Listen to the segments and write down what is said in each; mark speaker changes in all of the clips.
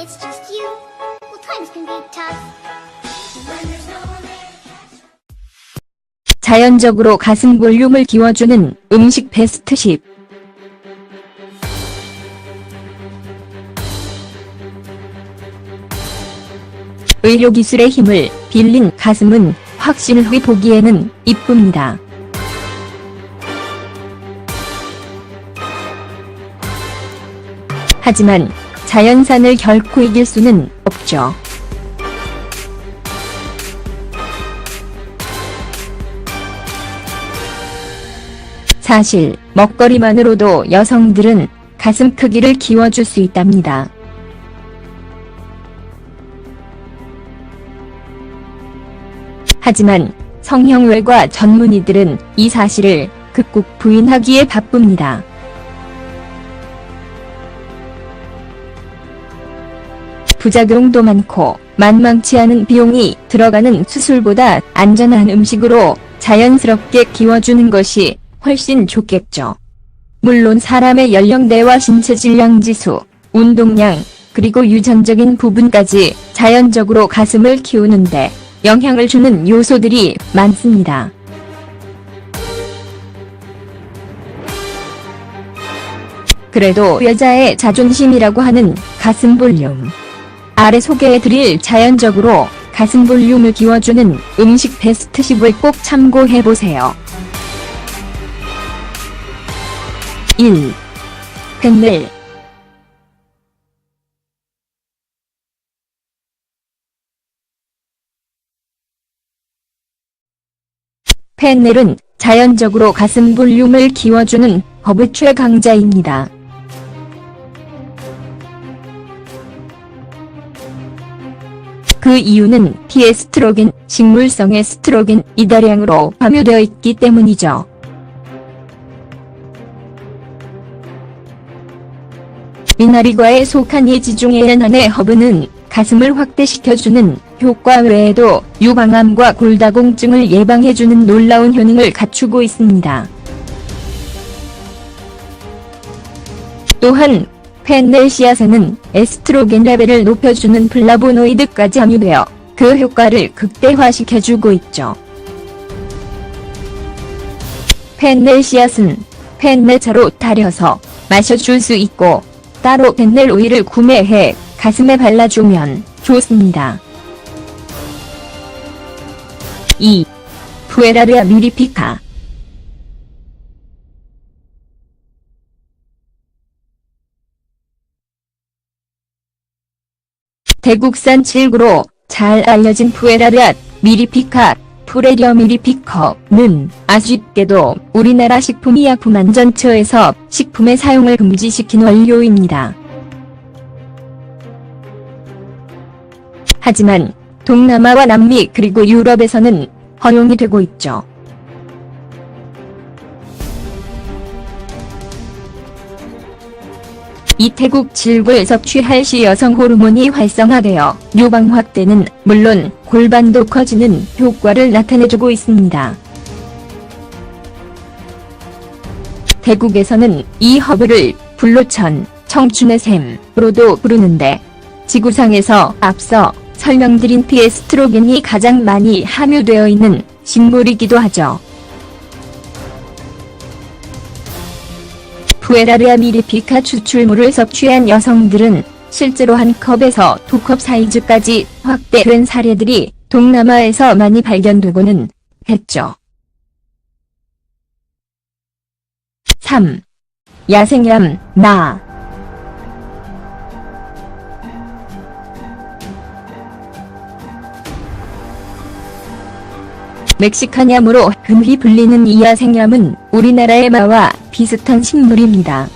Speaker 1: it's just you, well, times can be tough.
Speaker 2: 자연적으로 가슴 볼륨을 키워주는 음식 베스트 10. 의료기술의 힘을 빌린 가슴은 확실히 보기에는 이쁩니다. 하지만 자연산을 결코 이길 수는 없죠. 사실 먹거리만으로도 여성들은 가슴 크기를 키워줄 수 있답니다. 하지만 성형외과 전문의들은 이 사실을 극국 부인하기에 바쁩니다. 부작용도 많고 만만치 않은 비용이 들어가는 수술보다 안전한 음식으로 자연스럽게 키워주는 것이 훨씬 좋겠죠. 물론 사람의 연령대와 신체 질량 지수, 운동량, 그리고 유전적인 부분까지 자연적으로 가슴을 키우는데 영향을 주는 요소들이 많습니다. 그래도 여자의 자존심이라고 하는 가슴 볼륨. 아래 소개해드릴 자연적으로 가슴 볼륨을 키워주는 음식 베스트 10을 꼭 참고해보세요. 1. 펜넬 펜넬은 자연적으로 가슴 볼륨을 키워주는 허브 최강자입니다. 그 이유는 피에스트로겐, 식물성의 스트로겐 이 다량으로 함유되어 있기 때문이죠. 미나리과에 속한 이 지중해 연안의 허브는 가슴을 확대시켜주는 효과 외에도 유방암과 골다공증을 예방해주는 놀라운 효능을 갖추고 있습니다. 또한 펜넬 씨앗에는 에스트로겐 레벨을 높여주는 플라보노이드까지 함유되어 그 효과를 극대화시켜주고 있죠. 펜넬 씨앗은 펜넬차로 달여서 마셔줄 수 있고 따로 펜넬 오일을 구매해 가슴에 발라주면 좋습니다. 2. 푸에라르아 미리피카 대국산 칠구로 잘 알려진 푸에라르아 미리피카 푸레리어 미리피커는 아쉽게도 우리나라 식품의약품안전처에서 식품의 사용을 금지시킨 원료입니다. 하지만 동남아와 남미 그리고 유럽에서는 허용이 되고 있죠. 이태국 질구에 섭취할 시 여성 호르몬이 활성화되어 유방 확대는 물론 골반도 커지는 효과를 나타내주고 있습니다. 태국에서는 이 허브를 불로천, 청춘의 샘으로도 부르는데 지구상에서 앞서 설명드린 피에스트로겐이 가장 많이 함유되어 있는 식물이기도 하죠. 푸에라르아 미리피카 추출물을 섭취한 여성들은 실제로 한 컵에서 두 컵 사이즈까지 확대된 사례들이 동남아에서 많이 발견되고는 했죠. 3. 야생얌, 나. 멕시카냠으로 흔히 불리는 이 야생얌은 우리나라의 마와 비슷한 식물입니다.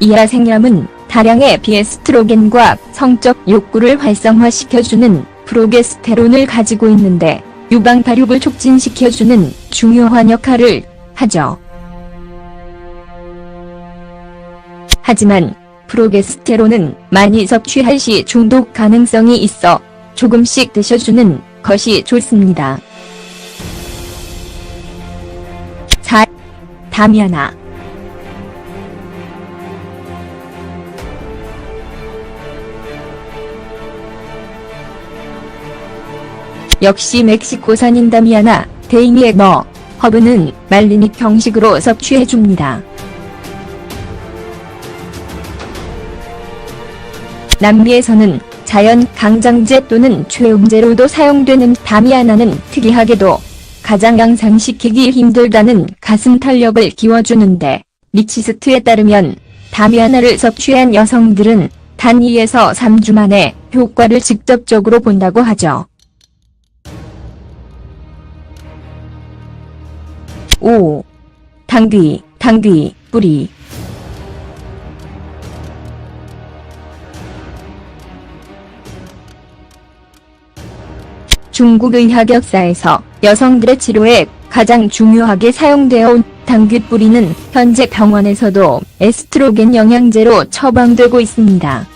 Speaker 2: 이 야생얌은 다량의 비에스트로겐과 성적 욕구를 활성화시켜주는 프로게스테론을 가지고 있는데 유방 발육을 촉진시켜주는 중요한 역할을 하죠. 하지만 프로게스테론은 많이 섭취할 시 중독 가능성이 있어 조금씩 드셔주는 것이 좋습니다. 4. 다미아나 역시 멕시코산인 다미아나 데이니에 넣어 허브는 말리믹 형식으로 섭취해줍니다. 남미에서는 자연 강장제 또는 최음제로도 사용되는 다미아나는 특이하게도 가장 양상시키기 힘들다는 가슴 탄력을 기워주는데 리치스트에 따르면 다미아나를 섭취한 여성들은 단 2에서 3주 만에 효과를 직접적으로 본다고 하죠. 5. 당귀, 당귀, 뿌리 중국 의학 역사에서 여성들의 치료에 가장 중요하게 사용되어 온 당귀 뿌리는 현재 병원에서도 에스트로겐 영양제로 처방되고 있습니다.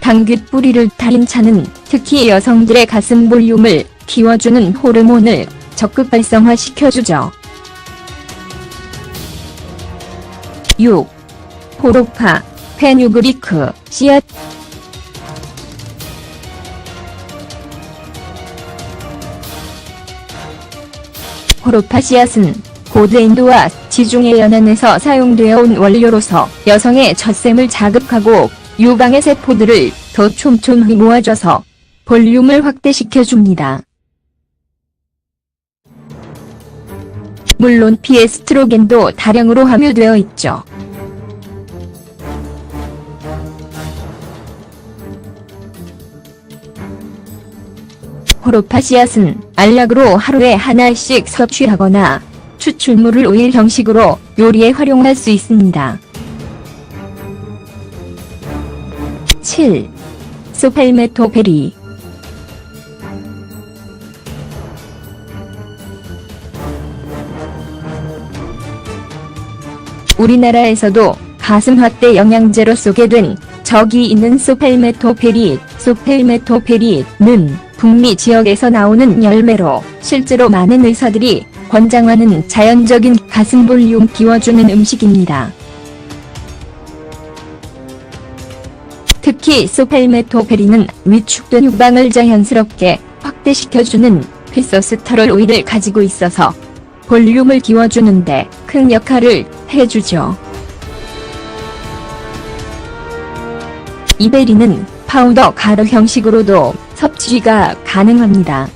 Speaker 2: 당귀 뿌리를 타린 차는 특히 여성들의 가슴 볼륨을 키워주는 호르몬을 적극 발성화시켜주죠. 6. 호로파, 페뉴그리크, 씨앗 호로파 씨앗은 고드인도와 지중해 연안에서 사용되어 온 원료로서 여성의 젖샘을 자극하고 유방의 세포들을 더 촘촘히 모아줘서 볼륨을 확대시켜줍니다. 물론 피에스트로겐도 다량으로 함유되어 있죠. 호로파 씨앗은 알약으로 하루에 하나씩 섭취하거나 추출물을 오일 형식으로 요리에 활용할 수 있습니다. 7. 소팔메토페리 우리나라에서도 가슴 확대 영양제로 소개된 적이 있는 소팔메토페리, 소팔메토페리는 북미 지역에서 나오는 열매로 실제로 많은 의사들이 권장하는 자연적인 가슴 볼륨 키워주는 음식입니다. 특히 소팔메토페리는 위축된 유방을 자연스럽게 확대시켜주는 피서스터롤 오일을 가지고 있어서 볼륨을 키워주는데 큰 역할을 해주죠. 이베리는 파우더 가루 형식으로도 섭취가 가능합니다.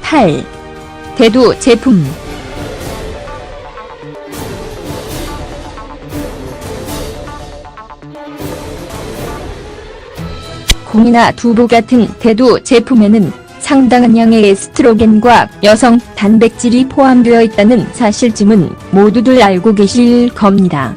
Speaker 2: (8) 대두 제품 콩이나 두부 같은 대두 제품에는 상당한 양의 에스트로겐과 여성 단백질이 포함되어 있다는 사실쯤은 모두들 알고 계실 겁니다.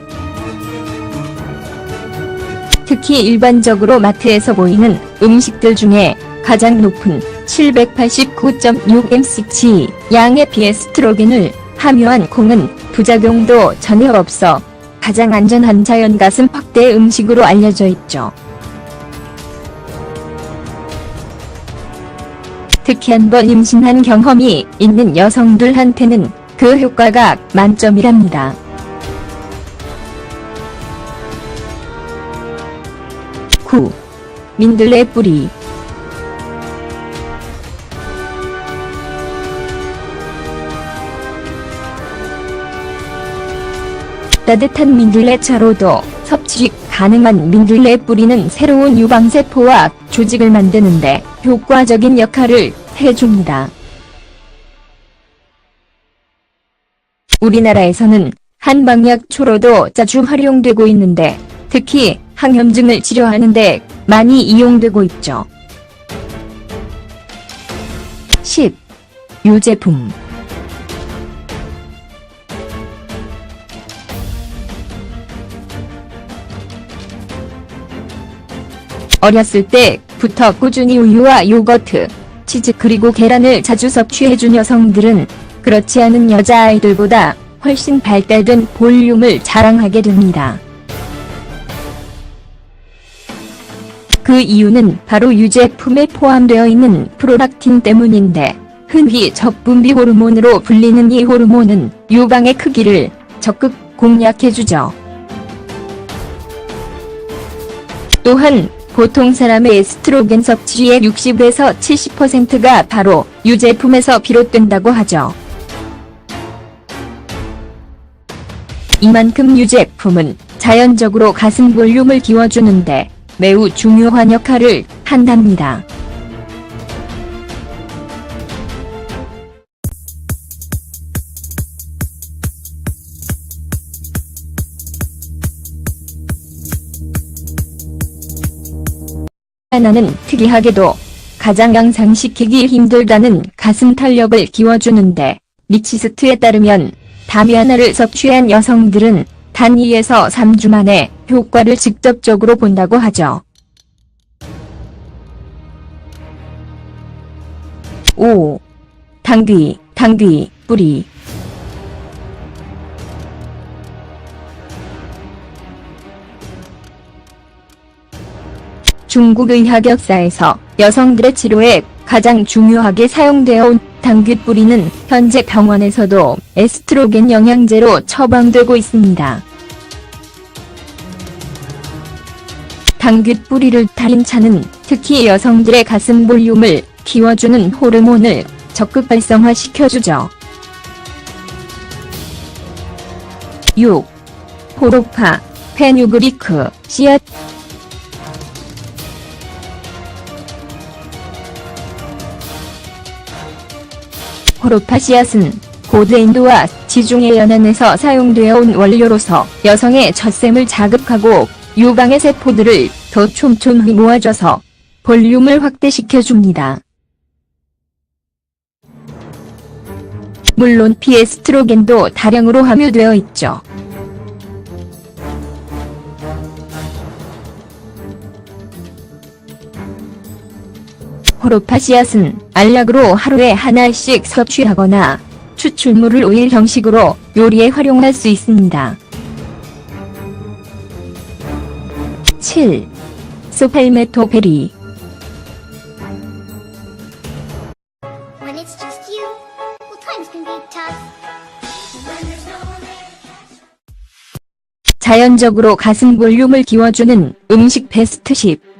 Speaker 2: 특히 일반적으로 마트에서 보이는 음식들 중에 가장 높은 789.6mcg 양의 비에스트로겐을 함유한 콩은 부작용도 전혀 없어 가장 안전한 자연 가슴 확대 음식으로 알려져 있죠. 특히 한 번 임신한 경험이 있는 여성들한테는 그 효과가 만점이랍니다. 민들레 뿌리 따뜻한 민들레 차로도 섭취 가능한 민들레 뿌리는 새로운 유방세포와 조직을 만드는데 효과적인 역할을 해줍니다. 우리나라에서는 한방약초로도 자주 활용되고 있는데 특히 항염증을 치료하는데 많이 이용되고 있죠. 10. 유제품 어렸을 때부터 꾸준히 우유와 요거트, 치즈 그리고 계란을 자주 섭취해준 여성들은 그렇지 않은 여자아이들보다 훨씬 발달된 볼륨을 자랑하게 됩니다. 그 이유는 바로 유제품에 포함되어 있는 프로락틴 때문인데 흔히 적분비 호르몬으로 불리는 이 호르몬은 유방의 크기를 적극 공략해주죠. 또한 보통 사람의 에스트로겐 섭취의 60에서 70%가 바로 유제품에서 비롯된다고 하죠. 이만큼 유제품은 자연적으로 가슴 볼륨을 키워주는데 매우 중요한 역할을 한답니다. 하나는 특이하게도 가장 양상시키기 힘들다는 가슴 탄력을 키워주는데 리치스트에 따르면 다미아나를 섭취한 여성들은 단 2에서 3주 만에 효과를 직접적으로 본다고 하죠. 5. 당귀, 당귀, 뿌리 중국 의학 역사에서 여성들의 치료에 가장 중요하게 사용되어 온 당귀 뿌리는 현재 병원에서도 에스트로겐 영양제로 처방되고 있습니다. 당귀 뿌리를 달인 차는 특히 여성들의 가슴 볼륨을 키워주는 호르몬을 적극 발성화시켜주죠. 6. 호로파, 페뉴그리크, 씨앗 호로파 씨앗은 고드인도와 지중해 연안에서 사용되어 온 원료로서 여성의 젖샘을 자극하고 유방의 세포들을 더 촘촘히 모아줘서 볼륨을 확대시켜줍니다. 물론 피에스트로겐도 다량으로 함유되어 있죠. 호로파 씨앗은 알약으로 하루에 하나씩 섭취하거나 추출물을 오일 형식으로 요리에 활용할 수 있습니다. 7. 소팔메토베리. 자연적으로 가슴 볼륨을 키워주는 음식 베스트 10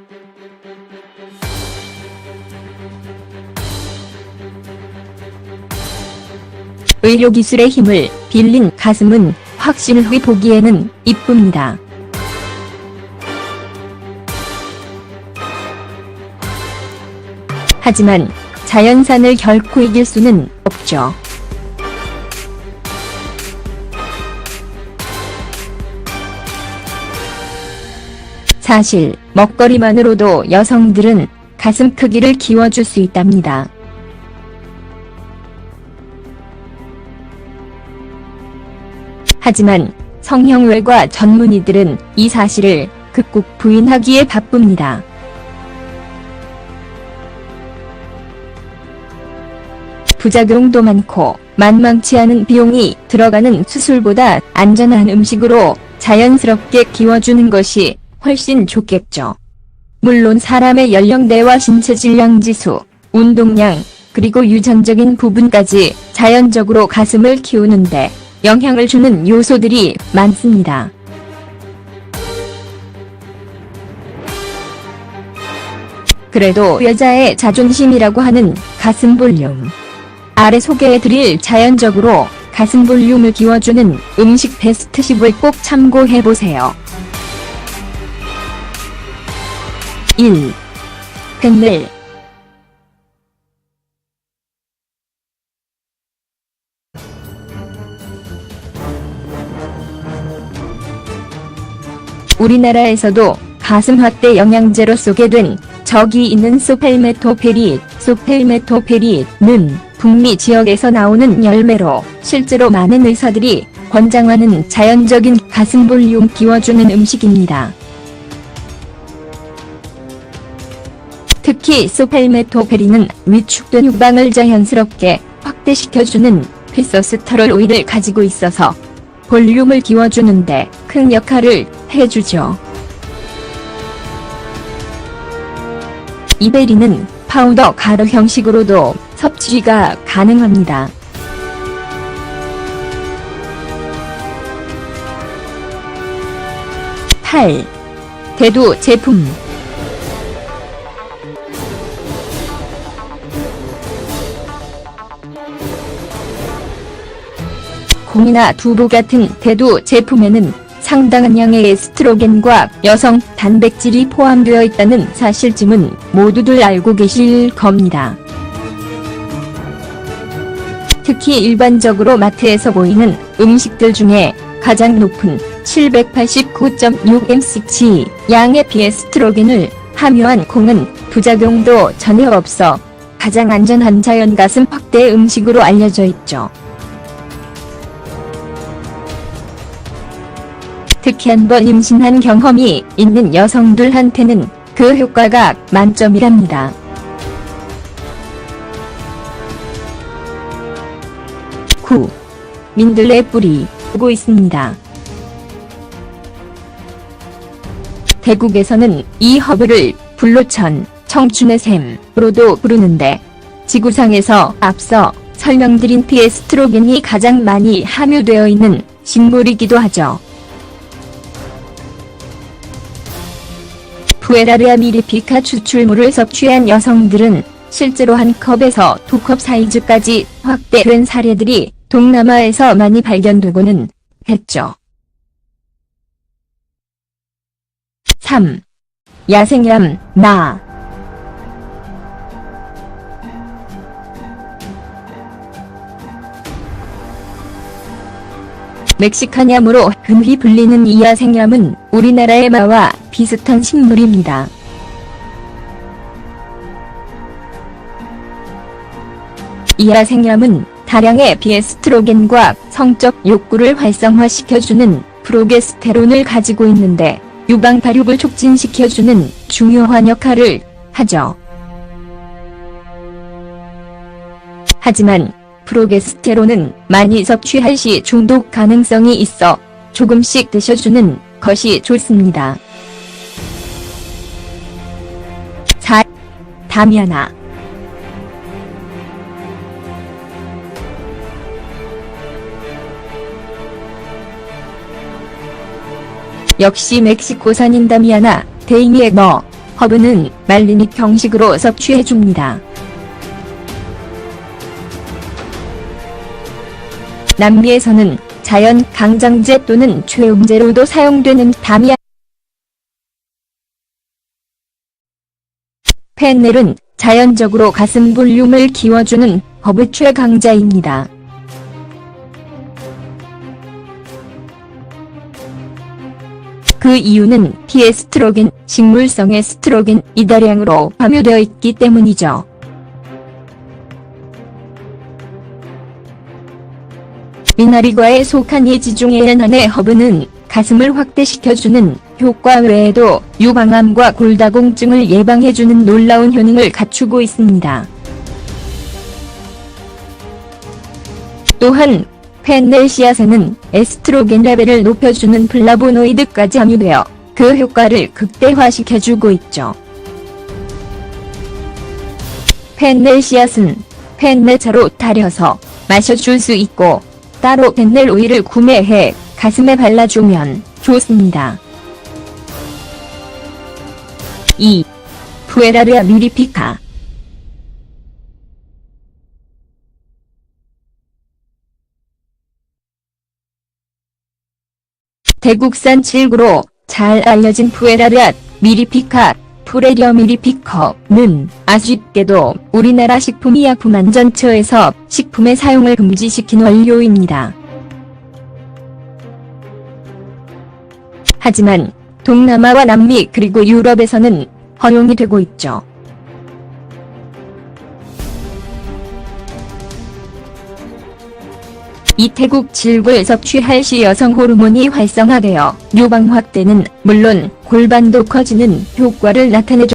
Speaker 2: 의료기술의 힘을 빌린 가슴은 확실히 보기에는 이쁩니다. 하지만 자연산을 결코 이길 수는 없죠. 사실 먹거리만으로도 여성들은 가슴 크기를 키워줄 수 있답니다. 하지만 성형외과 전문의들은 이 사실을 극국 부인하기에 바쁩니다. 부작용도 많고 만만치 않은 비용이 들어가는 수술보다 안전한 음식으로 자연스럽게 키워주는 것이 훨씬 좋겠죠. 물론 사람의 연령대와 신체 질량 지수, 운동량, 그리고 유전적인 부분까지 자연적으로 가슴을 키우는데 영향을 주는 요소들이 많습니다. 그래도 여자의 자존심이라고 하는 가슴 볼륨. 아래 소개해드릴 자연적으로 가슴 볼륨을 키워주는 음식 베스트 10을 꼭 참고해보세요. 1. 펜넬 우리나라에서도 가슴 확대 영양제로 소개된 적이 있는 소펠메토페릿, 소펠메토페릿은 북미 지역에서 나오는 열매로 실제로 많은 의사들이 권장하는 자연적인 가슴 볼륨 키워주는 음식입니다. 특히 소펠메토페린은 위축된 유방을 자연스럽게 확대시켜주는 피서스터럴 오일을 가지고 있어서 볼륨을 키워주는데 큰 역할을 해주죠. 이베리는 파우더 가루 형식으로도 섭취가 가능합니다. 8. 대두 제품 콩이나 두부 같은 대두 제품에는 상당한 양의 에스트로겐과 여성 단백질이 포함되어 있다는 사실쯤은 모두들 알고 계실 겁니다. 특히 일반적으로 마트에서 보이는 음식들 중에 가장 높은 789.6mcg 양의 비에스트로겐을 함유한 콩은 부작용도 전혀 없어 가장 안전한 자연 가슴 확대 음식으로 알려져 있죠. 특히 한 번 임신한 경험이 있는 여성들한테는 그 효과가 만점이랍니다. 구 민들레 뿌리 보고 있습니다. 대국에서는 이 허브를 불로천, 청춘의 샘으로도 부르는데 지구상에서 앞서 설명드린 피에스트로겐이 가장 많이 함유되어 있는 식물이기도 하죠. 푸에라르아 미리피카 추출물을 섭취한 여성들은 실제로 한 컵에서 두 컵 사이즈까지 확대된 사례들이 동남아에서 많이 발견되고는 했죠. 3. 야생얌, 나. 멕시카냠으로 흔히 불리는 이 야생얌은 우리나라의 마와 비슷한 식물입니다. 이 야생얌은 다량의 비에스트로겐과 성적 욕구를 활성화시켜주는 프로게스테론을 가지고 있는데 유방 발육을 촉진시켜주는 중요한 역할을 하죠. 하지만 프로게스테론은 많이 섭취할 시 중독 가능성이 있어 조금씩 드셔주는 것이 좋습니다. 4. 다미아나 역시 멕시코산인 다미아나, 데이미의 너, 허브는 말리닉 형식으로 섭취해줍니다. 남미에서는 자연 강장제 또는 최음제로도 사용되는 다미아 펜넬은 자연적으로 가슴 볼륨을 키워주는 허브 최강자입니다. 그 이유는 피에스트로겐, 식물성 에스트로겐 이 다량으로 함유되어 있기 때문이죠. 미나리과에 속한 이 지중해 연안의 허브는 가슴을 확대시켜주는 효과 외에도 유방암과 골다공증을 예방해주는 놀라운 효능을 갖추고 있습니다. 또한 펜넬 씨앗에는 에스트로겐 레벨을 높여주는 플라보노이드까지 함유되어 그 효과를 극대화시켜주고 있죠. 펜넬 씨앗은 펜넬차로 달여서 마셔줄 수 있고 따로 펜넬 오일을 구매해 가슴에 발라주면 좋습니다. 2. 푸에라르아 미리피카 대국산 칠구로 잘 알려진 푸에라르아 미리피카 푸레리어 미리피커는 아쉽게도 우리나라 식품의약품안전처에서 식품의 사용을 금지시킨 원료입니다. 하지만 동남아와 남미 그리고 유럽에서는 허용이 되고 있죠. 이태국 질을 섭취할 시 여성 호르몬이 활성화되어 유방 확대는 물론 골반도 커지는 효과를 나타내죠.